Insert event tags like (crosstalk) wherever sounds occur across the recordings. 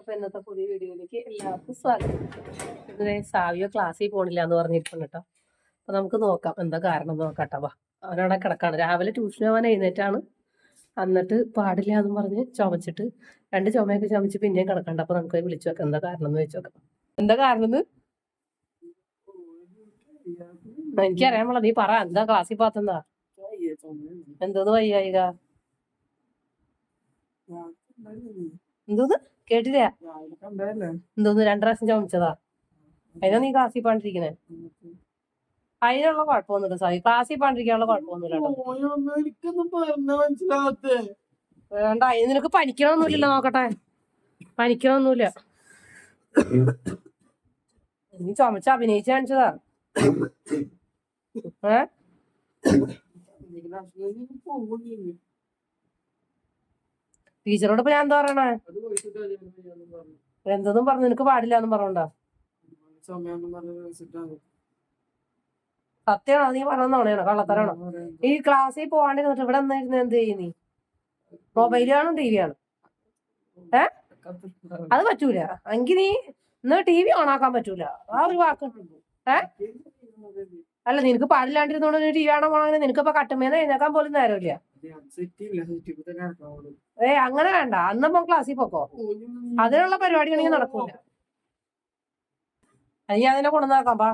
അപ്പൊ ഇന്നത്തെ പുതിയ വീഡിയോയിലേക്ക് എല്ലാവർക്കും സ്വാഗതം. ഇന്നലെ സാവിയോ ക്ലാസ്സിൽ പോണില്ല എന്ന് പറഞ്ഞിരിക്കുന്നു കേട്ടോ. അപ്പൊ നമുക്ക് നോക്കാം എന്താ കാരണം നോക്കാട്ടോ വാ. അവനവിടെ കിടക്കാണ്. രാവിലെ ട്യൂഷൻ പോകാൻ എഴുന്നേറ്റാണ്. എന്നിട്ട് പാടില്ല എന്ന് പറഞ്ഞ് ചുമച്ചിട്ട് രണ്ട് ചുമയൊക്കെ ചുമച്ച് പിന്നെയും കിടക്കണ്ട. അപ്പൊ നമുക്ക് വിളിച്ചു വെക്കാം എന്താ കാരണം എന്ന് വെച്ച് നോക്കാം. എന്താ കാരണം എനിക്കറിയാൻ പാടില്ല. നീ പറ. എന്താ ക്ലാസ്സിൽ പാത്തെന്താ എന്തോന്ന് വയ്യായിക? എന്തോന്ന്? കേട്ടില്ല? എന്തോന്ന് രണ്ടു പ്രാവശ്യം ചുമച്ചതാ. അതിനാ നീ ക്ലാസ്സിൽ പാണ്ടിരിക്കണേ അതിനുള്ള കുഴപ്പമൊന്നുമില്ല സായി ക്ലാസ്സിൽ പാണ്ടിരിക്കാനുള്ള കുഴപ്പമൊന്നുമില്ല വേണ്ട അതിന് നിനക്ക് പനിക്കണമൊന്നുമില്ല നോക്കട്ടെ. പനിക്കണമൊന്നുമില്ല നീ ചുമച്ച അഭിനയിച്ച് കാണിച്ചതാ. (coughs) ഏ? ടീച്ചറോട് ഇപ്പൊ ഞാൻ എന്താ പറയണേ? എന്തെന്നും പറഞ്ഞു നിനക്ക് പാടില്ല എന്നും പറഞ്ഞോണ്ടാ? സത്യമാണോ? നീ പറഞ്ഞോണേണോ കള്ളത്തരാണോ? ഈ ക്ലാസ്സിൽ പോവാണ്ട് നിന്നിട്ട് ഇവിടെ എന്തായിരുന്നു എന്ത് ചെയ്യും നീ മൊബൈൽ കാണും ടി വി ആണ് ഏ? അത് പറ്റൂല. എങ്കി നീ ഇന്ന് ടി വി ഓണാക്കാൻ പറ്റൂല. ആ ഒരു വാക്ക്. ഏ? അല്ല നിനക്ക് പാടില്ലാണ്ടിരുന്നോണ്ട് ടി വി ആണോ പോണെങ്കിൽ നിനക്കിപ്പോ കട്ടുമേന്ന് എഴുന്നേക്കാൻ പോലും നേരമില്ല. ഏ അങ്ങനെ വേണ്ട. അന്നപ്പോ ക്ലാസ്സിൽ പോക്കോ. അതിനുള്ള പരിപാടിയാണെങ്കിൽ നടക്കൂല. ഞാൻ അതിനെ കൊണ്ടുവന്നാക്കാം പാ.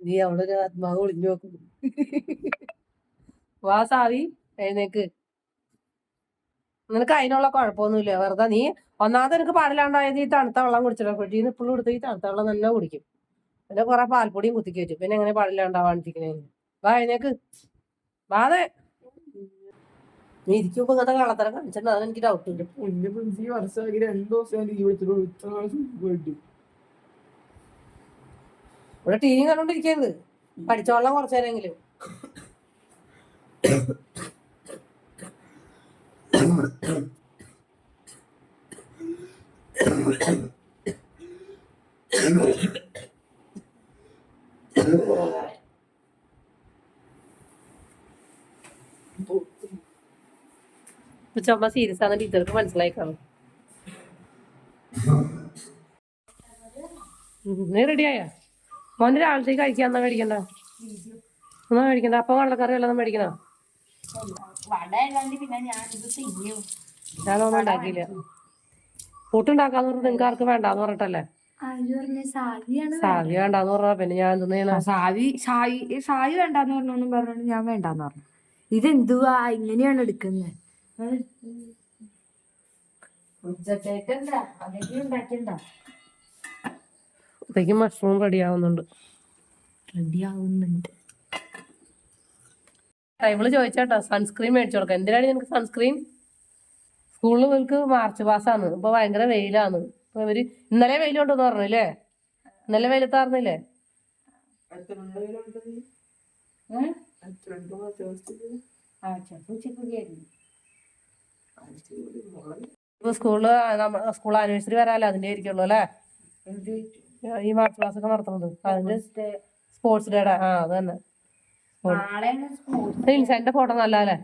നീ അവിടെ ഒരു ആത്മാവ് ഒളിഞ്ഞു നോക്കും. വാ സാവി എഴുന്നേക്ക്. നിനക്ക് അതിനുള്ള കുഴപ്പമൊന്നുമില്ല. വെറുതെ നീ ഒന്നാമത് എനിക്ക് പാടില്ലാണ്ടായത് ഈ തണുത്ത വെള്ളം കുടിച്ചില്ല ഫ്രിഡ്ജിൽ നിന്ന് ഇപ്പോഴും എടുത്ത് ഈ തണുത്ത വെള്ളം തന്നെ കുടിക്കും. പിന്നെ കുറെ പാൽപ്പൊടിയും കുത്തിക്ക് വെച്ചു. പിന്നെ എങ്ങനെ പാടില്ലാണ്ടാവാണ്ടിരിക്കണേ. വാ എഴുന്നേക്ക്. വാതെ നീ ഇരിക്കുമ്പോ ഇങ്ങനത്തെ കളത്തരം കാണിച്ചിട്ടുണ്ട്? അതാണ് എനിക്ക് ഡൗട്ട് ഉണ്ട് വർഷമാക്കി രണ്ടു ദിവസം ലീവ് എടുത്തിട്ടുള്ളൂ ഇത്ര നാൾ പോയിട്ട് ഇവിടെ ടി വി കണ്ടോണ്ടിരിക്കരുത്. പഠിച്ചോളാം കുറച്ചു നേരമെങ്കിലും. ഇപ്പൊ (coughs) ചുമ സീരിയസ് ആണ് ടീച്ചർക്ക് മനസ്സിലായി കാണും നീ റെഡിയായ മോന് രാവിലത്തേക്ക് കഴിക്കാൻ എന്നാ മേടിക്കണ്ട? എന്നാ മേടിക്കണ്ട? അപ്പൊ വെള്ളക്കറി വല്ലതും മേടിക്കണോ? ഞാനൊന്നും ഉണ്ടാക്കിയില്ല. കൂട്ടുണ്ടാക്കാന്ന് പറഞ്ഞിട്ട് നിങ്ങൾക്ക് ആർക്ക് വേണ്ടാന്ന് പറഞ്ഞിട്ടല്ലേ? സാധി പറഞ്ഞ സാവി വേണ്ടാന്ന് പറഞ്ഞാ പിന്നെ ഞാൻ എന്തെന്ന് സാധി സാവി സായി സായി വേണ്ടാന്ന് പറഞ്ഞോന്നും പറഞ്ഞോണ്ട് ഞാൻ വേണ്ടാന്ന് പറഞ്ഞു. ഇതെന്തുവാ? ഇങ്ങനെയാണ് എടുക്കുന്നത് അപ്പോഴേക്കും മഷ്റൂം റെഡി ആവുന്നുണ്ട്. റെഡി ആവുന്നുണ്ട്. ഇവൾ ചോദിച്ചാട്ടോ സൺസ്ക്രീൻ മേടിച്ചു കൊടുക്കാം എന്തിനാണ് നിനക്ക് സൺസ്ക്രീൻ സ്കൂളിൽ ഇവർക്ക് മാർച്ച് പാസ്സാണ് ഇപ്പൊ ഭയങ്കര വെയിലാണ്. ഇപ്പൊ ഇവർ ഇന്നലെ വെയിൽ കൊണ്ടെന്ന് പറഞ്ഞില്ലേ? ഇന്നലെ വെയിലത്താർന്നില്ലേ? ഇപ്പൊ സ്കൂളിൽ സ്കൂൾ ആനിവേഴ്സറി വരാല്ലോ? അതിന്റെ ആയിരിക്കുള്ളൂ അല്ലേ? ഈ മാർച്ച് ക്ലാസ് ഒക്കെ നടത്തുന്നത്. അതിന്റെ സ്പോർട്സ് ഡേടെ ആ അത് തന്നെ. നാളെയാണ് എന്റെ ഫോട്ടോ നല്ല അല്ലേ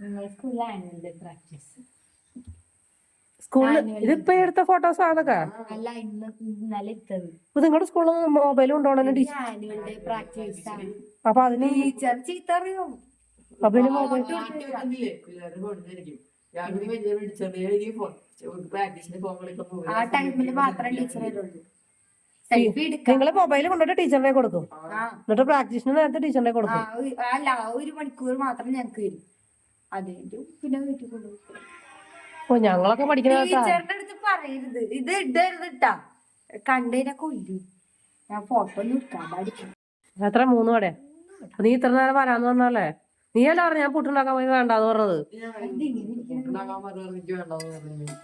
നിങ്ങൾ സ്കൂളിൽ ആനുവൽ ഡേ പ്രാക്ടീസ് സ്കൂളിൽ ഇതിപ്പോ എടുത്ത ഫോട്ടോസ് അതൊക്കെ? അല്ല ഇന്ന് ഇന്നലെ ഇട്ടത് ഇപ്പൊ നിങ്ങളുടെ സ്കൂളിൽ മൊബൈൽ കൊണ്ടുപോകണല്ലോ ടീച്ചർ ആനുവൽ ഡേ പ്രാക്ടീസ് ആണ്. അപ്പൊ അതിന് ടീച്ചർ ചീത്ത അറിയോ അപ്പൊ ഇതിന് മൊബൈൽ ആ ടൈമിൽ മാത്രമേ ടീച്ചർ വരുള്ളൂ നിങ്ങൾ മൊബൈൽ കൊണ്ടിട്ട് ടീച്ചറിനെ കൊടുക്കും. എന്നിട്ട് പ്രാക്ടീസിന് നേരത്തെ ടീച്ചറിനെ കൊടുക്കും. അല്ല ഒരു മണിക്കൂർ മാത്രം ഞങ്ങൾക്ക് വരും. അതെ പിന്നെ വീട്ടിൽ കൊണ്ടുപോകും ഓ ഞങ്ങളൊക്കെ പഠിക്കുന്ന. ടീച്ചറിന്റെ അടുത്ത് പറയരുത്. ഇത് ഇടരുത് ഇട്ടാ കണ്ടതിനെ കൊല്ലു ഞാൻ ഫോട്ടോ ഒന്നും എടുക്കാൻ പാടില്ല. എത്ര? മൂന്ന് വടെ നീ ഇത്ര നേരം വരാന്ന് പറഞ്ഞല്ലേ നീ അല്ല പറഞ്ഞ ഞാൻ പുട്ടുണ്ടാക്കാൻ പോയി വേണ്ടാന്ന് പറഞ്ഞത്.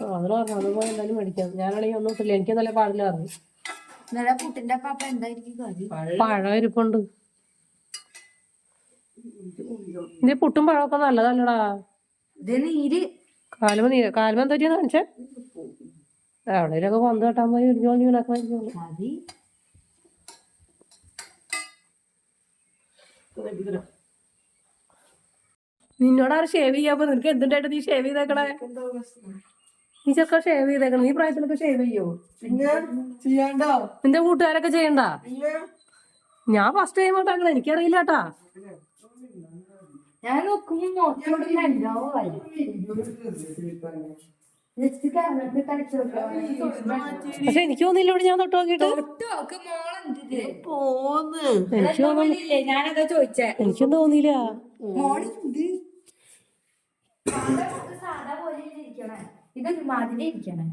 ഓ, അതിന് പറഞ്ഞു അത് പോയി എന്തായാലും മേടിക്കാം. ഞാനാണെങ്കിൽ ഒന്നും ഇട്ടില്ല എനിക്ക് നല്ല പാടില്ല പറഞ്ഞു ഇന്നലെ പുട്ടിന്റെ പാപ്പ എന്തായിരിക്കും കറി? പഴം ഇരിപ്പുണ്ട് ഇത് പുട്ടും പഴമൊക്കെ നല്ലതല്ലടാ. ഇത് നീര്. കാലുമ എന്താ ചെയ്യുന്ന കാണിച്ചേ? എവിടെയൊക്കെ പന്ത് കെട്ടാൻ പോയി ഇടിഞ്ഞോളി വീണാക്കാൻ മതി. നിന്നോട് ആരും ഷേവ് ചെയ്യാൻ നിനക്ക് എന്തുണ്ടായിട്ട് നീ ഷേവ് ചെയ്തേക്കണേ? നീ ചെറുക്ക ഷേവ് ചെയ്തേക്കണം. നീ പ്രായത്തിലൊക്കെ ഷേവ് ചെയ്യോ? പിന്നെ ചെയ്യാണ്ടോ? നിന്റെ കൂട്ടുകാരൊക്കെ ചെയ്യണ്ട? ഞാൻ ഫസ്റ്റ് ടൈം ആയിട്ടാക്കണം എനിക്കറിയില്ല കേട്ടാ ഞാൻ പക്ഷെ എനിക്ക് തോന്നില്ല ഇവിടെ ഞാൻ തൊട്ട് നോക്കിട്ട് പോന്ന്. എനിക്ക് എനിക്കും തോന്നിയില്ല. മോളുണ്ട് സാധാ പോലെ ഇരിക്കണേ ഇത് മാതിരി ഇരിക്കണേ.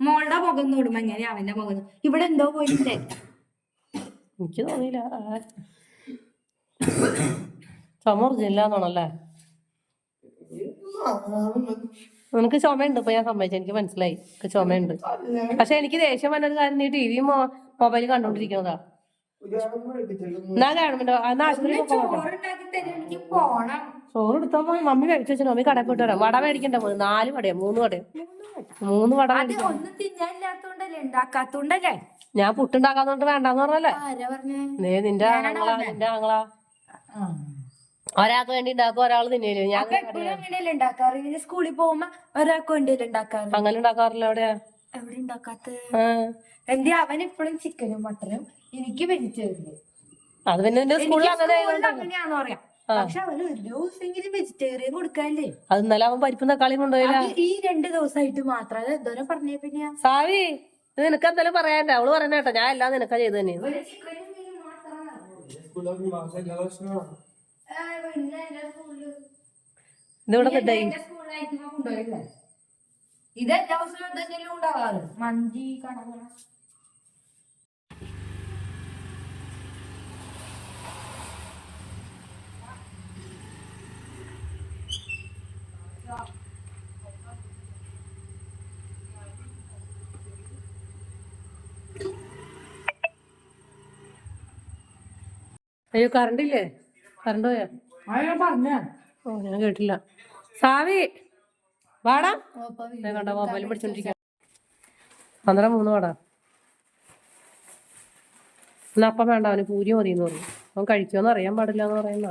മോളുടെ മുഖം നോടുമ്പോ എങ്ങനെയാ അവന്റെ മുഖം ഇവിടെ എന്തോ പോയില്ലേ എനിക്ക് തോന്നിയില്ല. ആ. ചുമ ഒറിജിനലാന്നാണല്ലേ നിനക്ക് ചുമയുണ്ട് ഇപ്പൊ ഞാൻ സമ്മതിച്ചു. എനിക്ക് മനസ്സിലായി. എനിക്ക് ചുമയുണ്ട്. പക്ഷെ എനിക്ക് ദേഷ്യം വന്നൊരു കാര്യം നീ ടി വി മൊബൈൽ കണ്ടോണ്ടിരിക്കുന്നതാ. എന്നാ ഗവൺമെന്റ് ചോറ് എടുത്താ പോയി മമ്മി കഴിച്ചു വെച്ചു മമ്മി കടയിൽ പോയിട്ട് വരാം. വട മേടിക്കണ്ട? പോയി നാല് വടയോ മൂന്ന് വടയോ. മൂന്ന് വട അത് മേടിക്കാം ഒന്നും തിന്നാനില്ലാത്തോണ്ടല്ലേ ഉണ്ടാക്കാത്തോണ്ടല്ലേ? ഞാൻ പുട്ടുണ്ടാക്കാന്നോണ്ട് വേണ്ടെന്ന് പറഞ്ഞല്ലേ ആരാ പറഞ്ഞേ? നീ നിന്റെ ആങ്ങളാ നിന്റെ ആങ്ങളാ. ഒരാൾക്ക് വേണ്ടി ഉണ്ടാക്കും ഒരാൾ തിന്നേലും? ഞാൻ സ്കൂളിൽ പോകുമ്പോ ഒരാൾക്ക് വേണ്ടി ഉണ്ടാക്കാറ്? അങ്ങനെ ഉണ്ടാക്കാറില്ല എവിടെയാ എവിടെ ഉണ്ടാക്കാത്ത അവൻ ഇപ്പോഴും ചിക്കനും മട്ടനും എനിക്ക് വെജിറ്റേറിയൻ. അത് പിന്നെ നിന്റെ സ്കൂളിൽ അങ്ങനെ ആയതുകൊണ്ട് അങ്ങനെയാണോ പക്ഷെ അവന് ഒരു ദിവസമെങ്കിലും വെജിറ്റേറിയൻ കൊടുക്കാല്ലേ അത് ഇന്നലെ അവൻ പരിപ്പും തക്കാളിയും കൊണ്ടുപോയില്ല. ഈ രണ്ട് ദിവസമായിട്ട് മാത്രം. എന്തോരം പറഞ്ഞേ പിന്നെ? സാവി ഇത് നിനക്ക് എന്തായാലും പറയാണ്ട അവൾ പറയണ കേട്ടോ. ഞാൻ എല്ലാം നിനക്ക ചെയ്ത് തന്നെ. ഇതിവിടെ നീ കിട്ടേ എന്റെ സ്കൂളിലായിട്ട് കൊണ്ടുപോയില്ലേ ഇത് എല്ലാ ദിവസവും തന്നെയല്ലേ ഉണ്ടാവാറ് മന്തി കടകള അയ്യോ കറണ്ട് ഇല്ലേ? കറണ്ട് പോയാ? പറഞ്ഞ ഓ ഞാൻ കേട്ടില്ല. സാവി വാടാ. കണ്ട മൊബൈൽ പിടിച്ചോണ്ടിരിക്കാം പന്ത്രണ്ട് മൂന്ന് വാടാ. എന്നാ അപ്പം വേണ്ട അവന് പൂരി മതി എന്ന് പറഞ്ഞു. അവൻ കഴിക്കുമെന്ന് അറിയാൻ പാടില്ല എന്ന് പറയുന്ന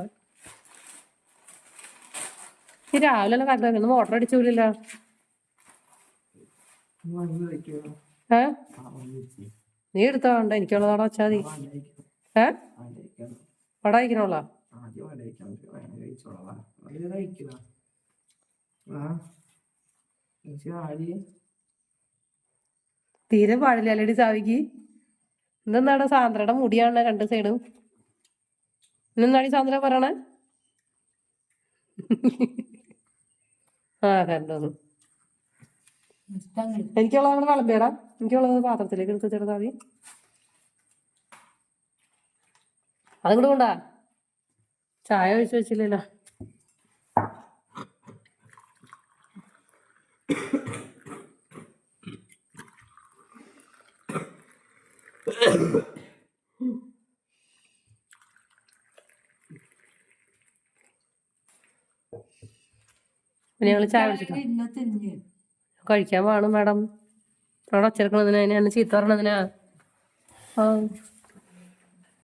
ഈ രാവിലെ എല്ലാം കറണ്ട് ഇന്ന് മോട്ടർ അടിച്ചില്ല ഏ? നീ എടുത്തോണ്ട എനിക്കുള്ളതോടെ വെച്ചാൽ മതി. ഏ? വട കഴിക്കണോളാ? തീരെ പാടില്ല അല്ലേടി സാവിക്ക് എന്തെന്നാണ് സാന്ദ്രയുടെ മുടിയാണ് രണ്ട് സൈഡും? ഇന്നെന്താടി സാന്ദ്ര പറയണേ? ആ കണ്ടു എനിക്കുള്ളത് അവിടെ വിളമ്പിയടാ. എനിക്കുള്ളത് പാത്രത്തിലേക്ക് എടുത്ത് ചെറുതാ സാവി അതും കൂടെ കൊണ്ടാ ചായ ഒഴിച്ചു വെച്ചില്ലല്ലോ. ഞങ്ങൾ ചായ കുടിച്ചിട്ടോ? കഴിക്കാൻ വേണം മാഡം. അവിടെ ഒച്ചെടുക്കണതിനാ ചീത്ത പറഞ്ഞതിനാ. ആ.